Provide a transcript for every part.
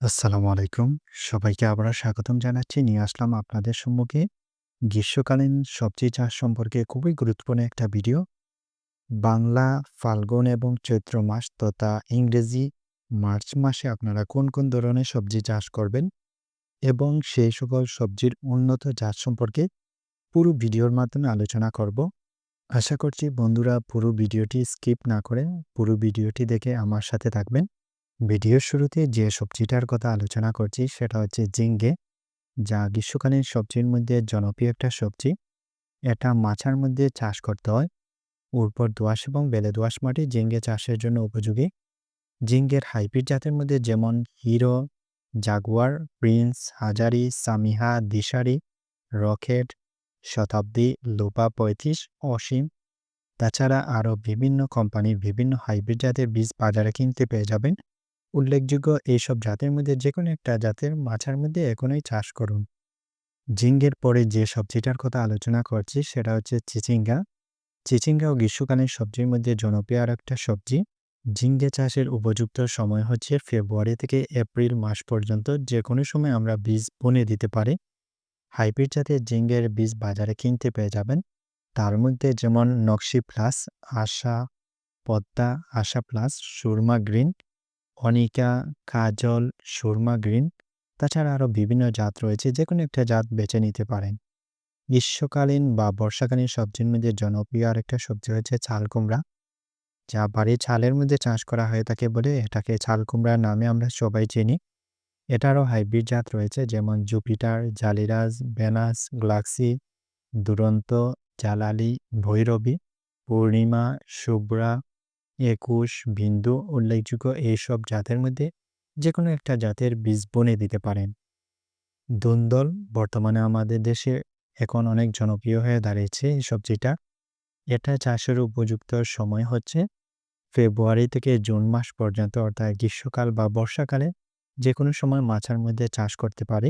আসসালামু আলাইকুম। সবাইকে আবারও স্বাগতম জানাচ্ছি। নিয়ে আসলাম আপনাদের সম্মুখে গ্রীষ্মকালীন সবজি চাষ সম্পর্কে খুবই গুরুত্বপূর্ণ একটা ভিডিও। বাংলা ফাল্গুন এবং চৈত্র মাস তথা ইংরেজি মার্চ মাসে আপনারা কোন, কোন ধরনের সবজি চাষ করবেন এবং সেই সকল সবজির উন্নত জাত সম্পর্কে পুরো ভিডিওর মাধ্যমে আলোচনা করব। আশা করছি বন্ধুরা পুরো ভিডিওটি স্কিপ না করে পুরো ভিডিওটি দেখে আমার সাথে থাকবেন। ভিডিওর শুরুতে যে সবজিটার কথা আলোচনা করছি সেটা হচ্ছে জিঙ্গে যা গ্রীষ্মকালীন সবজির মধ্যে জনপ্রিয় একটা সবজি। এটা মাছার মধ্যে চাষ করতে হয়। উর্বর দোয়াশ এবং বেলে দোয়াশ মাটি জিঙ্গে চাষের জন্য উপযোগী। জিঙ্গের হাইব্রিড জাতের মধ্যে যেমন Hero, Jaguar, Prince, Hajari, Samiha, Dishari, Rocket, Shatabdi, Lopa পঁয়ত্রিশ, অসীম। তাছাড়া আরও বিভিন্ন কোম্পানির বিভিন্ন হাইব্রিড জাতের বীজ বাজারে কিনতে পেয়ে যাবেন। উল্লেখযোগ্য এইসব জাতের মধ্যে যে কোনো একটা জাতের মাছার মধ্যে এখনই চাষ করুন। ঝিঙ্গের পরে যে সবজিটার কথা আলোচনা করছি সেটা হচ্ছে চিচিঙ্গা। চিচিঙ্গাও গ্রীষ্মকালীন সবজির মধ্যে জনপ্রিয় আর একটা সবজি। ঝিঙ্গে চাষের উপযুক্ত সময় হচ্ছে ফেব্রুয়ারি থেকে এপ্রিল মাস পর্যন্ত যে কোনো সময় আমরা বীজ বুনে দিতে পারি। হাইব্রিড জাতের ঝিঙ্গের বীজ বাজারে কিনতে পেয়ে যাবেন। তার মধ্যে যেমন Nakshi plus, Asha, Padma, Asha plus, Surma green Anika, Kajal, Surma green, তাছাড়া আরও বিভিন্ন জাত রয়েছে যে কোনো একটা জাত বেছে নিতে পারেন। গ্রীষ্মকালীন বা বর্ষাকালীন সবজির মধ্যে জনপ্রিয় আরেকটা সবজি হচ্ছে চাল কুমড়া। যা বাড়ির ছালের মধ্যে চাষ করা হয়ে থাকে বলে এটাকে চাল কুমড়া নামে আমরা সবাই চিনি। এটারও হাইব্রিড জাত রয়েছে, যেমন জুপিটার, জালিরাজ, বেনাস, গ্লাক্সি, দুরন্ত, জালালি, ভৈরবী, পূর্ণিমা, শুভ্রা একুশ, বিন্দু, উল্লেখযোগ্য এইসব জাতের মধ্যে যে কোনো একটা জাতের বীজ বনে দিতে পারেন। দুন্দল বর্তমানে আমাদের দেশে এখন অনেক জনপ্রিয় হয়ে দাঁড়িয়েছে এই সবজিটা এটা চাষের উপযুক্ত সময় হচ্ছে ফেব্রুয়ারি থেকে জুন মাস পর্যন্ত, অর্থাৎ গ্রীষ্মকাল বা বর্ষাকালে যে কোনো সময় মাছার মধ্যে চাষ করতে পারে।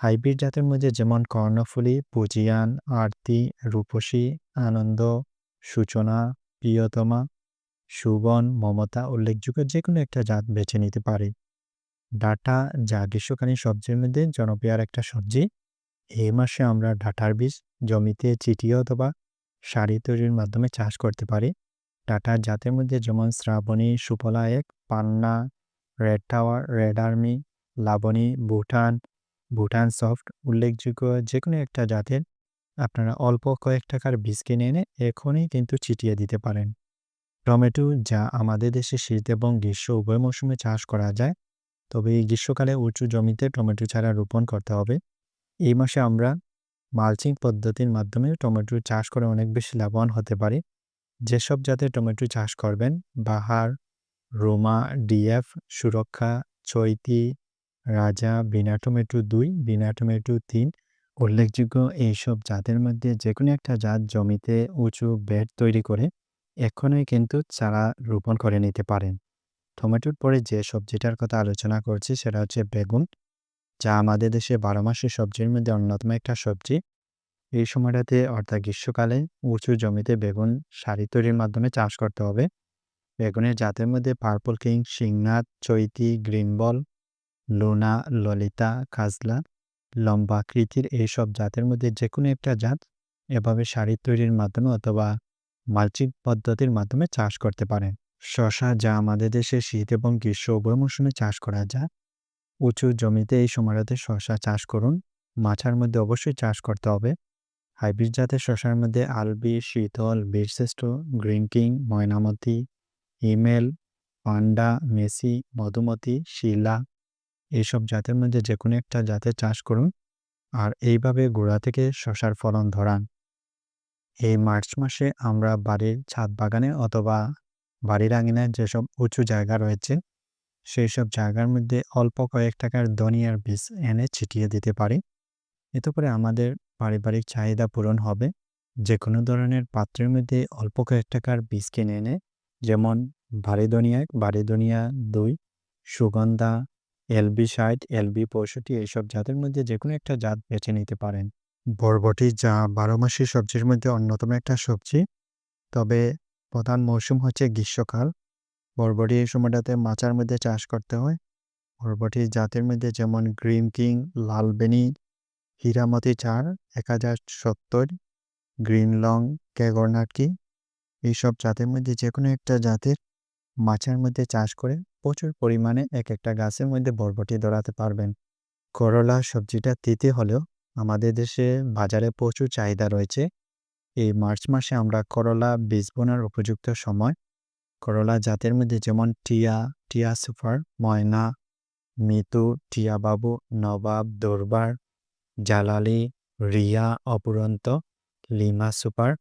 হাইব্রিড জাতের মধ্যে যেমন কর্ণফুলি, পুজিয়ান, আরতি, রূপসী, আনন্দ, সূচনা, প্রিয়তমা সুবন, মমতা উল্লেখযোগ্য যে কোনো একটা জাত বেছে নিতে পারে। ডাটা যা গ্রীষ্মকালীন সবজির মধ্যে জনপ্রিয় একটা সবজি। এই মাসে আমরা ডাটার বীজ, জমিতে চিটিয়ে অথবা সারি তৈরির মাধ্যমে চাষ করতে পারি। ডাটার জাতের মধ্যে যেমন শ্রাবণী, সুফলা এক, Panna, red tower, red army, Laboni, Bhutan Bhutan soft উল্লেখযোগ্য যে কোনো একটা জাতের। আপনারা অল্প কয়েক টাকার বীজ কিনে এনে এখনই কিন্তু ছিটিয়ে দিতে পারেন। টমেটো, যা আমাদের দেশে শীত এবং গ্রীষ্ম উভয় মৌসুমে চাষ করা যায়। তবে এই গ্রীষ্মকালে উঁচু জমিতে টমেটো চারা রোপণ করতে হবে। এই মাসে আমরা মালচিং পদ্ধতির মাধ্যমে টমেটো চাষ করে অনেক বেশি লাভবান হতে পারি। যেসব জাতের টমেটো চাষ করবেন, বাহার, রোমা, ডিএফ, সুরক্ষা, চৈতি, রাজা, বিনা টমেটো দুই, বিনা টমেটো তিন। উল্লেখযোগ্য এইসব জাতের মধ্যে যে কোনো একটা জাত জমিতে উঁচু বেড তৈরি করে এখনই কিন্তু চারা রোপণ করে নিতে পারেন। টমেটোর পরে যে সবজিটার কথা আলোচনা করছি সেটা হচ্ছে বেগুন, যা আমাদের দেশে বারো মাসের সবজির মধ্যে অন্যতম একটা সবজি। এই সময়টাতে অর্থাৎ গ্রীষ্মকালে উঁচু জমিতে বেগুন সারি তৈরির মাধ্যমে চাষ করতে হবে। বেগুনের জাতের মধ্যে purple king Singnath Choiti green ball Luna, Lalita, Khajla, লম্বা আকৃতির এইসব জাতের মধ্যে যে কোনো একটা জাত এভাবে সারি তৈরির মাধ্যমে অথবা মালচিং পদ্ধতির মাধ্যমে চাষ করতে পারেন। শশা যা আমাদের দেশে শীত এবং গ্রীষ্ম উভয় মৌসুমে চাষ করা যায়। উঁচু জমিতে এই সময়টাতে শশা চাষ করুন। মাছার মধ্যে অবশ্যই চাষ করতে হবে। হাইব্রিড জাতের শশার মধ্যে আলবি, শীতল, বীরশ্রেষ্ঠ, গ্রিন কিং, ময়নামতি ইমেল পান্ডা, মেসি, মধুমতি, শিলা এইসব জাতের মধ্যে যে কোনো একটা জাতের চাষ করুন। আর এইভাবে গোড়া থেকে শশার ফলন ধরান। এই মার্চ মাসে আমরা বাড়ির ছাদ বাগানে অথবা বাড়ির আঙিনায় যেসব উঁচু জায়গা রয়েছে সেই সব জায়গার মধ্যে অল্প কয়েক টাকার ধনিয়ার বীজ এনে ছিটিয়ে দিতে পারি। এতে করে আমাদের পারিবারিক চাহিদা পূরণ হবে। যে কোনো ধরনের পাত্রের মধ্যে অল্প কয়েক টাকার বীজ কিনে এনে, যেমন ভারী ধনিয়া বাড়ি ধনিয়া দুই, সুগন্ধা, এলবি ষাট, এলবি পঁয়ষট্টি, এইসব জাতের মধ্যে যে কোনো একটা জাত বেছে নিতে পারেন। বরবটি যা বারো মাসি সবজির মধ্যে অন্যতম একটা সবজি। তবে প্রধান মৌসুম হচ্ছে গ্রীষ্মকাল। বরবটি এই সময়টাতে মাচার মধ্যে চাষ করতে হয়। বরবটি জাতের মধ্যে যেমন গ্রিন কিং, লালবেনি, হীরামতি চার, এক হাজার সত্তর, গ্রিন লং, ক্যাগরনাটকি এইসব জাতের মধ্যে যে কোনো একটা জাতের মাচার মধ্যে চাষ করে প্রচুর পরিমাণে এক একটা গাছের মধ্যে বরবটি ধরাতে পারবেন। করলা সবজিটা তিতে হলেও আমাদের দেশে বাজারে প্রচুর চাহিদা রয়েছে। এই মার্চ মাসে আমরা করলা বীজ বোনার উপযুক্ত সময়। করলা জাতের মধ্যে যেমন টিয়া টিয়া সুপার, ময়না, মিতু টিয়া বাবু নবাব, দরবার, জালালি, রিয়া, অপুরন্ত, লিমা সুপার।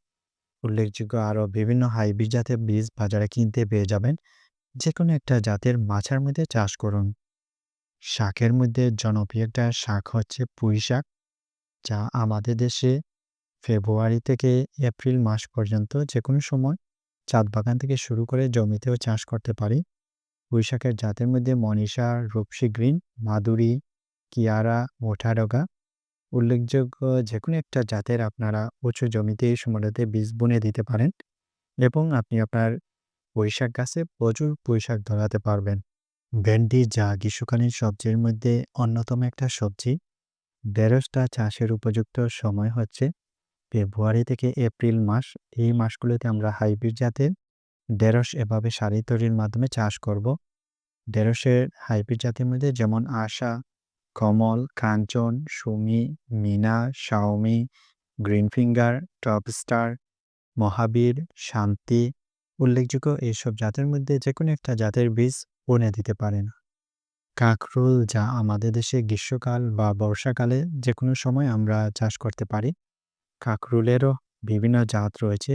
উল্লেখযোগ্য আরও বিভিন্ন হাইব্রিড জাতের বীজ বাজারে কিনতে পেয়ে যাবেন। যে কোনো একটা জাতের মাছার মধ্যে চাষ করুন। শাকের মধ্যে জনপ্রিয় একটা শাক হচ্ছে পুঁই শাক। যা আমাদের দেশে ফেব্রুয়ারি থেকে এপ্রিল মাস পর্যন্ত যে কোনো সময় চাঁদ বাগান থেকে শুরু করে জমিতেও চাষ করতে পারি। শাকের জাতের মধ্যে মনীষা, রূপসী গ্রিন, মাদুরি, কিয়ারা, মোঠারগা উল্লেখযোগ্য যে কোনো একটা জাতের আপনারা উঁচু জমিতে এই সময়টাতে বীজ বুনে দিতে পারেন এবং আপনি আপনার পুঁইশাক গাছে প্রচুর পুঁইশাক ধরাতে পারবেন। ভেন্ডি, যা গ্রীষ্মকালীন সবজির মধ্যে অন্যতম একটা সবজি। ঢেঁড়সটা চাষের উপযুক্ত সময় হচ্ছে ফেব্রুয়ারি থেকে এপ্রিল মাস। এই মাসগুলোতে আমরা হাইব্রিড জাতের ঢেঁড়স এভাবে সারি তৈরির মাধ্যমে চাষ করব। ঢেঁড়সের হাইব্রিড জাতের মধ্যে যেমন Asha, Komol, Kanchan, Sumi, Mina, Xiaomi, green finger, top star, Mahabir, Shanti উল্লেখযোগ্য এইসব জাতের মধ্যে যে কোনো একটা জাতের বীজ বনে দিতে পারেন। কাঁকরোল যা আমাদের দেশে গ্রীষ্মকাল বা বর্ষাকালে যে কোনো সময় আমরা চাষ করতে পারি। কাঁকরুলেরও বিভিন্ন জাত রয়েছে।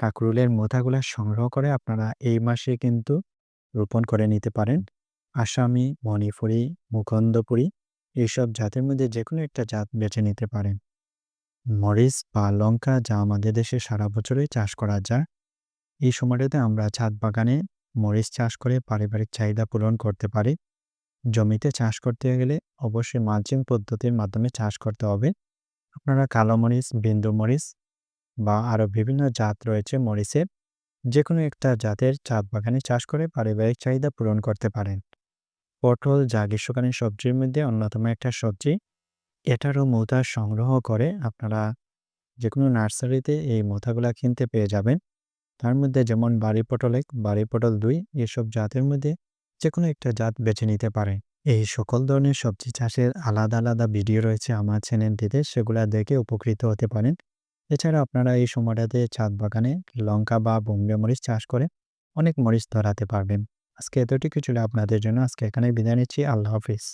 কাঁকরুলের মোথাগুলো সংগ্রহ করে আপনারা এই মাসে কিন্তু রোপণ করে নিতে পারেন। আসামি, মণিপুরি মুখন্দপুরি এইসব জাতের মধ্যে যে কোনো একটা জাত বেছে নিতে পারেন। মরিচ বা লঙ্কা যা আমাদের দেশে সারা বছরই চাষ করা যায়। এই সময়টাতে আমরা ছাদ বাগানে মরিচ চাষ করে পারিবারিক চাহিদা পূরণ করতে পারি। জমিতে চাষ করতে গেলে অবশ্যই মালচিং পদ্ধতির মাধ্যমে চাষ করতে হবে। আপনারা কালো মরিচ, বিন্দু মরিচ বা আরও বিভিন্ন জাত রয়েছে মরিচের যে কোনো একটা জাতের চাঁদ বাগানে চাষ করে পারিবারিক চাহিদা পূরণ করতে পারেন। পটল যা গ্রীষ্মকালীন সবজির মধ্যে অন্যতম একটা সবজি। এটারও মৌতা সংগ্রহ করে আপনারা যে কোনো নার্সারিতে এই মোথাগুলা কিনতে পেয়ে যাবেন। তার মধ্যে যেমন বাড়ি পটল এক বাড়ি পটল দুই এসব জাতের মধ্যে যে কোনো একটা জাত বেছে নিতে পারে। এই সকল ধরনের সবজি চাষের আলাদা আলাদা ভিডিও রয়েছে আমার চ্যানেলটিতে, সেগুলো দেখে উপকৃত হতে পারেন। এছাড়া আপনারা এই সময়টাতে ছাদ বাগানে লঙ্কা বা বোম্বে মরিচ চাষ করে অনেক মরিচ ধরাতে পারবেন। আজকে এতটুকু ছিল আপনাদের জন্য। আজকে এখানে বিদায় নিচ্ছি। আল্লাহ হাফিজ।